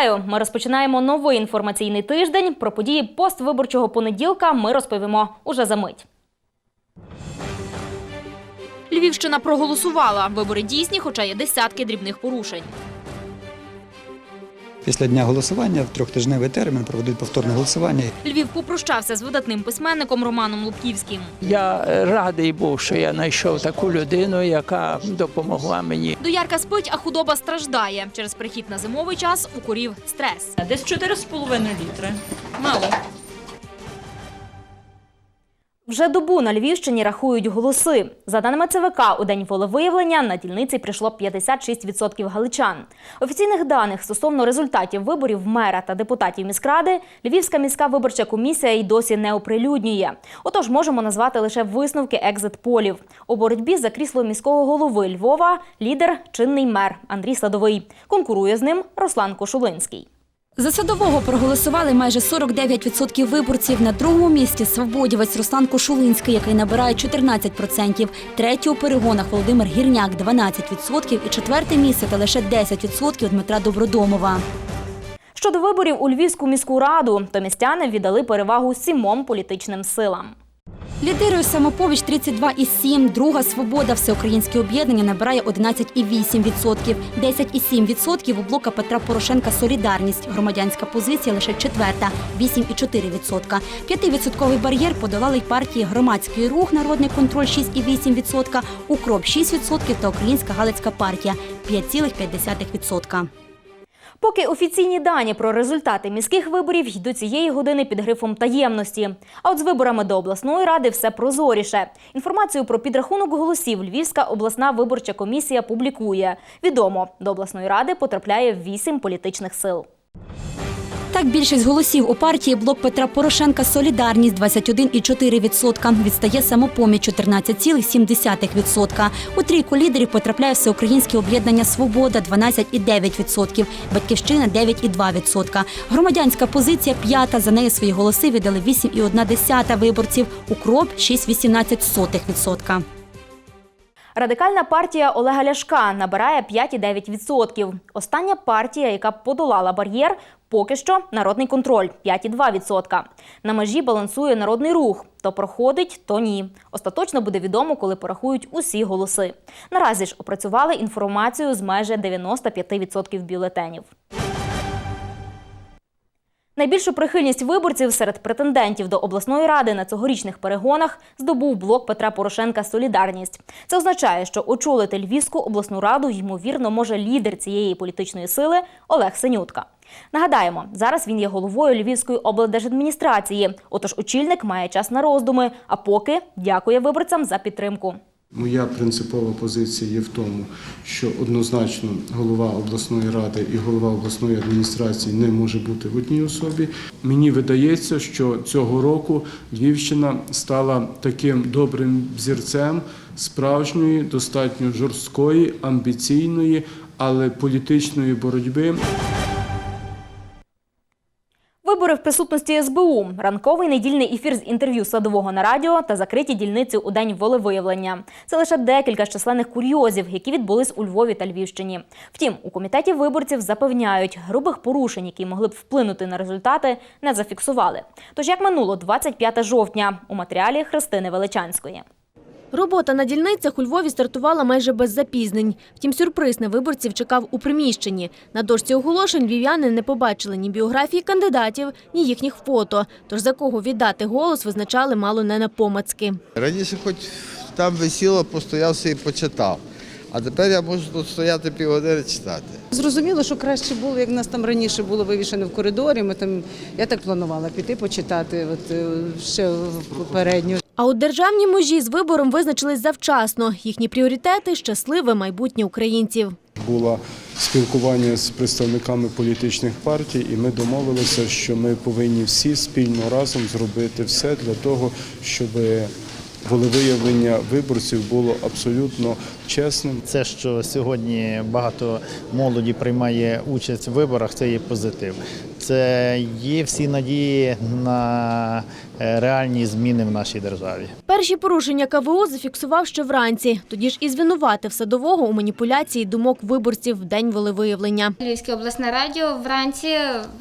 Вітаю! Ми розпочинаємо новий інформаційний тиждень. Про події поствиборчого понеділка ми розповімо уже за мить. Львівщина проголосувала. Вибори дійсні, хоча є десятки дрібних порушень. Після дня голосування в трьохтижневий термін проведуть повторне голосування. Львів попрощався з видатним письменником Романом Лубківським. Я радий був, що я знайшов таку людину, яка допомогла мені. Доярка спить, а худоба страждає. Через прихід на зимовий час у корів стрес. Десь 4,5 літри. Мало. Вже добу на Львівщині рахують голоси. За даними ЦВК, у день волевиявлення на дільниці прийшло 56% галичан. Офіційних даних стосовно результатів виборів мера та депутатів міськради Львівська міська виборча комісія й досі не оприлюднює. Отож, можемо назвати лише висновки екзит-полів. У боротьбі за крісло міського голови Львова лідер чинний мер Андрій Садовий. Конкурує з ним Руслан Кошулинський. За садового проголосували майже 49% виборців. На другому місці свободівець Руслан Кошулинський, який набирає 14%. Третій у перегонах Володимир Гірняк 12% і четверте місце та лише 10% Дмитра Добродомова. Щодо виборів у Львівську міську раду, то містяни віддали перевагу сімом політичним силам. Лідирує самопоміч 32,7%, друга свобода всеукраїнське об'єднання набирає 11,8%, 10,7% у блока Петра Порошенка Солідарність. Громадянська позиція лише четверта 8,4%. П'ятивідсотковий бар'єр подолали й партії Громадський рух, Народний контроль 6,8%, Укроп 6% та Українська Галицька партія 5,5%. Поки офіційні дані про результати міських виборів йдуть цієї години під грифом таємності. А от з виборами до обласної ради все прозоріше. Інформацію про підрахунок голосів Львівська обласна виборча комісія публікує. Відомо, до обласної ради потрапляє вісім політичних сил. Так, більшість голосів у партії блок Петра Порошенка Солідарність 21,4%. Відстає самопоміч 14,7%. У трійку лідерів потрапляє всеукраїнське об'єднання Свобода 12,9%, Батьківщина 9,2%. Громадянська позиція п'ята. За нею свої голоси віддали 8,1% виборців. Укроп 6,18%. Радикальна партія Олега Ляшка набирає 5,9%. Остання партія, яка подолала бар'єр, поки що народний контроль 5,2%. На межі балансує народний рух. То проходить, то ні. Остаточно буде відомо, коли порахують усі голоси. Наразі ж опрацювали інформацію з майже 95% бюлетенів. Найбільшу прихильність виборців серед претендентів до обласної ради на цьогорічних перегонах здобув блок Петра Порошенка Солідарність. Це означає, що очолити Львівську обласну раду ймовірно може лідер цієї політичної сили Олег Синютка. Нагадаємо, зараз він є головою Львівської облдержадміністрації. Отож, очільник має час на роздуми. А поки дякує виборцям за підтримку. Моя принципова позиція є в тому, що однозначно голова обласної ради і голова обласної адміністрації не може бути в одній особі. Мені видається, що цього року Львівщина стала таким добрим взірцем справжньої, достатньо жорсткої, амбіційної, але політичної боротьби. Вибори в присутності СБУ, ранковий недільний ефір з інтерв'ю садового на радіо та закриті дільниці у день волевиявлення. Це лише декілька з численних курйозів, які відбулись у Львові та Львівщині. Втім, у комітеті виборців запевняють, грубих порушень, які могли б вплинути на результати, не зафіксували. Тож як минуло 25 жовтня у матеріалі Христини Величанської. Робота на дільницях у Львові стартувала майже без запізнень. Втім, сюрприз на виборців чекав у приміщенні. На дошці оголошень львів'яни не побачили ні біографії кандидатів, ні їхніх фото. Тож за кого віддати голос визначали мало не на помацки. Раніше хоч там висіло, постоявся і почитав. А тепер я можу тут стояти півгодини читати. Зрозуміло, що краще було, як нас там раніше було вивішено в коридорі. Ми там, я так планувала піти почитати от, е, ще попередньо. А от державні межі з вибором визначились завчасно. Їхні пріоритети щасливе майбутнє українців. Було спілкування з представниками політичних партій, і ми домовилися, що ми повинні всі спільно разом зробити все для того, щоб волевиявлення виборців було абсолютно чесним. Це, що сьогодні багато молоді приймає участь в виборах, це є позитив. Це є всі надії на е, реальні зміни в нашій державі. Перші порушення КВУ зафіксував ще вранці. Тоді ж і звинуватив садового у маніпуляції думок виборців в день волевиявлення. Львівське обласне радіо вранці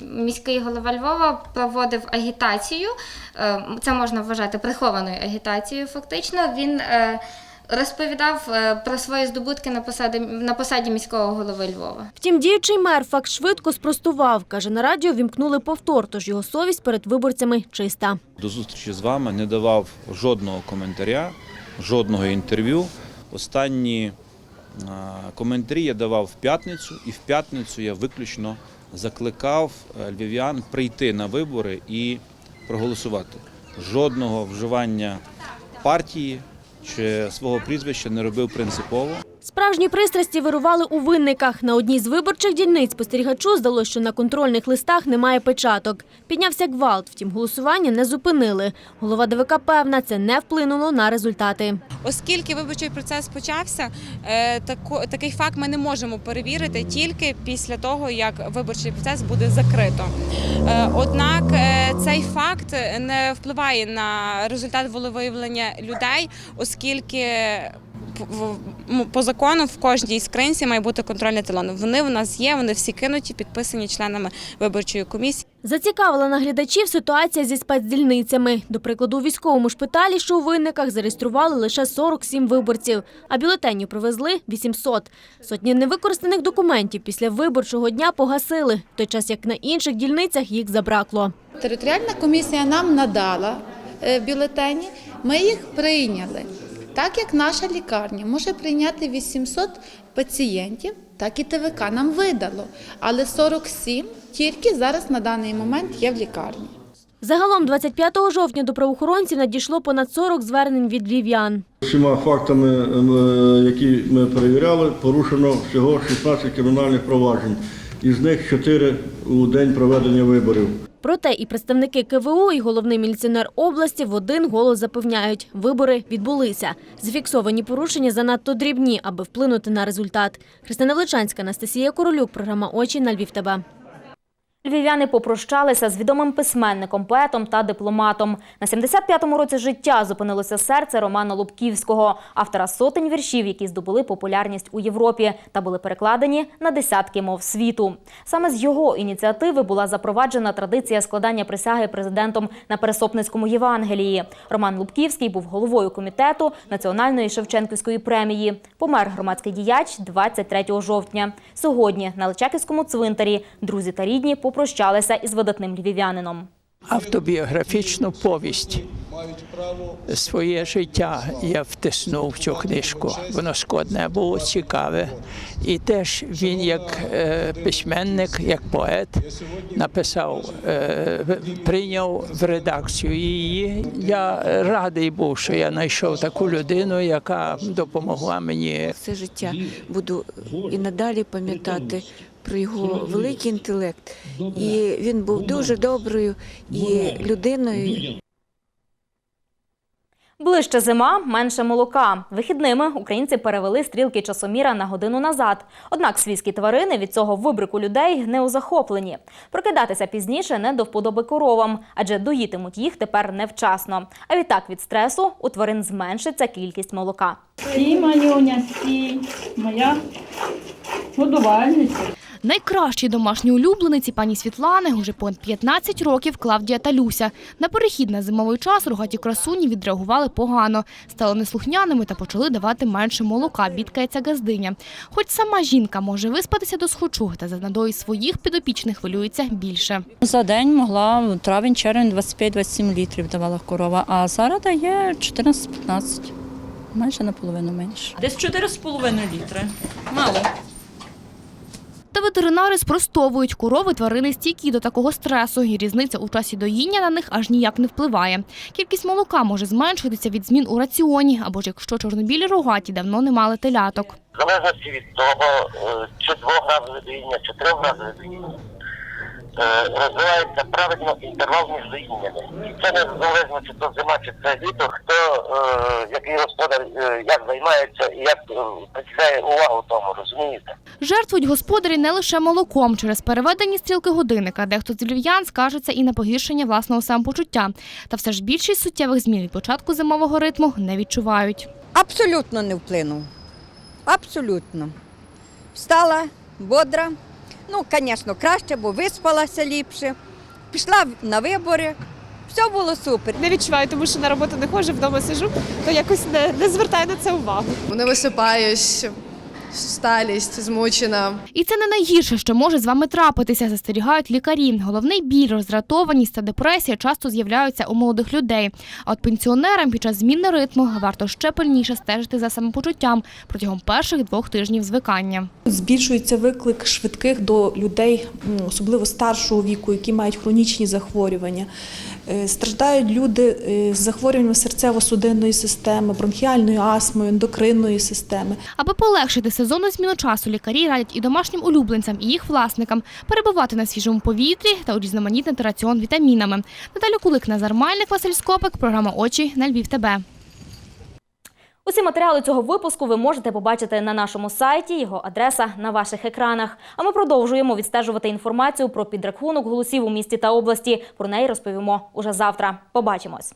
міський голова Львова проводив агітацію. Е, Це можна вважати прихованою агітацією. Фактично він е, розповідав е, про свої здобутки на посаді на посаді міського голови Львова. Втім, діючий мер факт швидко спростував. Каже, на радіо вімкнули повтор, тож його совість перед виборцями чиста. До зустрічі з вами не давав жодного коментаря, жодного інтерв'ю. Останні коментарі я давав в п'ятницю, і в п'ятницю я виключно закликав е, львів'ян прийти на вибори і проголосувати. Жодного вживання партії чи свого прізвища не робив принципово. Справжні пристрасті вирували у винниках. На одній з виборчих дільниць спостерігачу здалося, що на контрольних листах немає печаток. Піднявся гвалт, втім голосування не зупинили. Голова ДВК певна, це не вплинуло на результати. Оскільки виборчий процес почався, е, такий факт ми не можемо перевірити тільки після того, як виборчий процес буде закрито. Е, Однак е, цей факт не впливає на результат волевиявлення людей, оскільки по закону в кожній скринці має бути контрольний талон. Вони в нас є, вони всі кинуті, підписані членами виборчої комісії. Зацікавила наглядачів ситуація зі спецдільницями. До прикладу, у військовому шпиталі, що у винниках, зареєстрували лише 47 виборців, а бюлетенів привезли 800. Сотні невикористаних документів після виборчого дня погасили, в той час як на інших дільницях їх забракло. Територіальна комісія нам надала е, бюлетені, ми їх прийняли. Так як наша лікарня може прийняти 800 пацієнтів, так і ТВК нам видало. Але 47 тільки зараз на даний момент є в лікарні. Загалом 25 жовтня до правоохоронців надійшло понад 40 звернень від львів'ян. Всіма фактами, ем, які ми перевіряли, порушено всього 16 кримінальних проваджень. Із них 4 у день проведення виборів. Проте і представники КВУ, і головний міліціонер області в один голос запевняють, вибори відбулися. Зафіксовані порушення занадто дрібні, аби вплинути на результат. Христина Влечанська, Анастасія Королюк, програма Очі на Львів. ТБ. Львів'яни попрощалися з відомим письменником, поетом та дипломатом. На 75-му році життя зупинилося серце Романа Лубківського, автора сотень віршів, які здобули популярність у Європі та були перекладені на десятки мов світу. Саме з його ініціативи була запроваджена традиція складання присяги президентом на Пересопницькому Євангелії. Роман Лубківський був головою комітету Національної Шевченківської премії. Помер громадський діяч 23 жовтня. Сьогодні на Личаківському цвинтарі друзі та рідні попрощалися із видатним львів'янином. автобіографічну повість. Своє життя я втиснув в цю книжку. Воно складне було цікаве. І теж він, як е, письменник, як поет, написав, е, прийняв в редакцію її. Я радий був, що я знайшов таку людину, яка допомогла мені все життя буду і надалі пам'ятати про його великий інтелект. І він був дуже доброю і людиною. Ближче зима, менше молока. Вихідними українці перевели стрілки часоміра на годину назад. Однак свійські тварини від цього вибрику людей не узахоплені. Прокидатися пізніше не до вподоби коровам, адже доїтимуть їх тепер невчасно. А відтак від стресу у тварин зменшиться кількість молока. Стій, Манюня, стій. Моя годувальниця. Найкращі домашні улюблениці пані Світлани уже понад 15 років Клавдія та Люся. На перехід на зимовий час рогаті красуні відреагували погано, стали неслухняними та почали давати менше молока, бідкається газдиня. Хоч сама жінка може виспатися до схочу, та за надої своїх підопічних хвилюється більше. За день могла травень, червень 25-27 літрів давала корова, а зараз дає 14-15. Майже наполовину менше. Десь 4,5 літри. Мало. Та ветеринари спростовують, корови тварини стійкі до такого стресу, і різниця у часі доїння на них аж ніяк не впливає. Кількість молока може зменшитися від змін у раціоні, або ж якщо чорнобілі рогаті давно не мали теляток. Залежності від того, е, чи двох разове доїння, чи трьох разове доїння. Розвивається правильно інтервал між доїннями. Це не залежно, чи то зима, чи це літо, хто е, який господар е, як займається і як е, приділяє увагу тому, розумієте? Жертвують господарі не лише молоком. Через переведені стрілки годинника дехто з львів'ян скаржиться і на погіршення власного самопочуття. Та все ж більшість суттєвих змін від початку зимового ритму не відчувають. Абсолютно не вплинув. Абсолютно. Встала бодра. Ну, звісно, краще, бо виспалася ліпше. Пішла на вибори. Все було супер. Не відчуваю, тому що на роботу не ходжу, вдома сижу, то якось не, не звертаю на це увагу. Не висипаюсь, сталість, змучена. І це не найгірше, що може з вами трапитися, застерігають лікарі. Головний біль, роздратованість та депресія часто з'являються у молодих людей. А от пенсіонерам під час зміни ритму варто ще пильніше стежити за самопочуттям протягом перших двох тижнів звикання. Збільшується виклик швидких до людей, особливо старшого віку, які мають хронічні захворювання. Е, Страждають люди е, з захворюванням серцево-судинної системи, бронхіальною астмою, ендокринної системи. Аби полегшити сезонну зміну часу, лікарі радять і домашнім улюбленцям, і їх власникам перебувати на свіжому повітрі та урізноманітнити раціон вітамінами. Наталя Кулик, Назар Мальник, Василь Скопик, програма Очі на Львів. ТБ. Усі матеріали цього випуску ви можете побачити на нашому сайті. Його адреса на ваших екранах. А ми продовжуємо відстежувати інформацію про підрахунок голосів у місті та області. Про неї розповімо уже завтра. Побачимось.